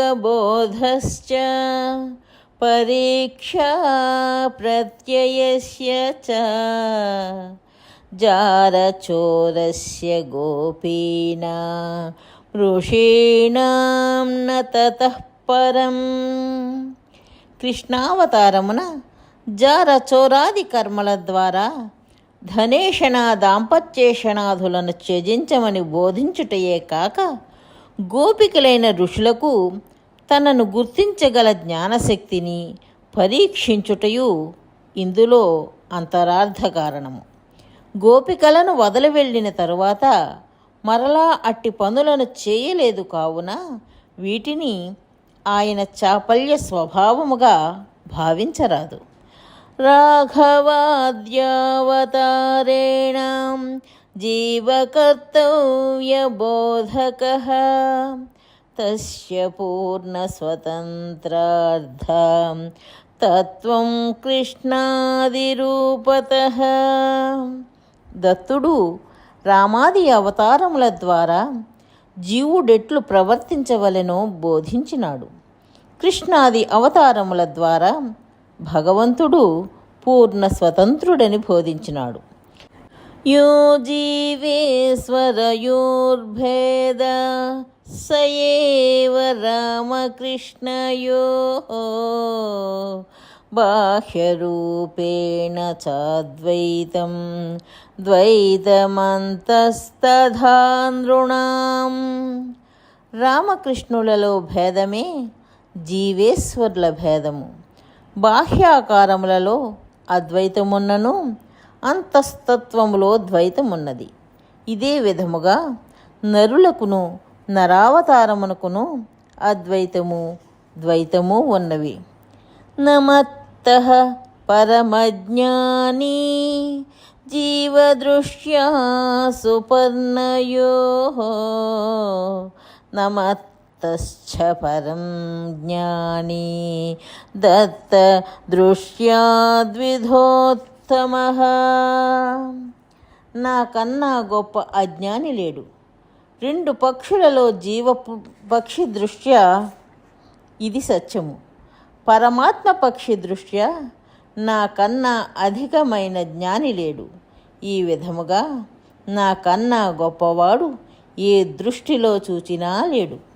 ईषणात्यागबोधश्च परीक्षा प्रत्ययस्य च जारचोरस्य गोपीना ఋషీణాం న తతః పరం కృష్ణావతారమున జార చోరాది కర్మల ద్వారా ధనేషణ దాంపత్యేషణాధులను త్యజించమని బోధించుటయే కాక గోపికలైన ఋషులకు తనను గుర్తించగల జ్ఞానశక్తిని పరీక్షించుటయు ఇందులో అంతరార్థ కారణము. గోపికలను వదిలి వెళ్ళిన తరువాత మరలా అట్టి పనులను చేయలేదు కావున వీటిని ఆయన చాపల్య స్వభావముగా భావించరాదు. రాఘవాద్యావతారేణ జీవకర్తవ్యబోధక తస్య పూర్ణస్వతంత్రార్థ తత్వం కృష్ణాదిరూపత దత్తుడు రామాది అవతారముల ద్వారా జీవుడెట్లు ప్రవర్తించవలెనో బోధించినాడు। కృష్ణాది అవతారముల ద్వారా భగవంతుడు పూర్ణ స్వతంత్రుడని బోధించినాడు. యో జీవేశ్వరయోర్భేద సయేవ రామకృష్ణయో బాహ్యరూపేణ చాద్వైతం ద్వైతమంతస్తథా నృణాం రామకృష్ణులలో భేదమే జీవేశ్వరుల భేదము. బాహ్యాకారములలో అద్వైతమున్నను అంతస్తత్వములో ద్వైతమున్నది. ఇదే విధముగా నరులకును నరావతారమునకును అద్వైతము ద్వైతము ఉన్నవి. నమత్త పరమజ్ఞానీ జీవదృశ్యా సుపర్ణయో నమత్తశ్చ పరం జ్ఞానీ దత్త దృశ్యా నాకన్నా గొప్ప అజ్ఞాని లేడు. రెండు పక్షులలో జీవ పక్షి దృష్ట్యా? ఇది సత్యము. పరమాత్మ పక్షి దృష్ట్యా? నాకన్నా అధికమైన జ్ఞాని లేడు. ఈ విధముగా నాకన్నా గొప్పవాడు ఏ దృష్టిలో చూచినా లేడు.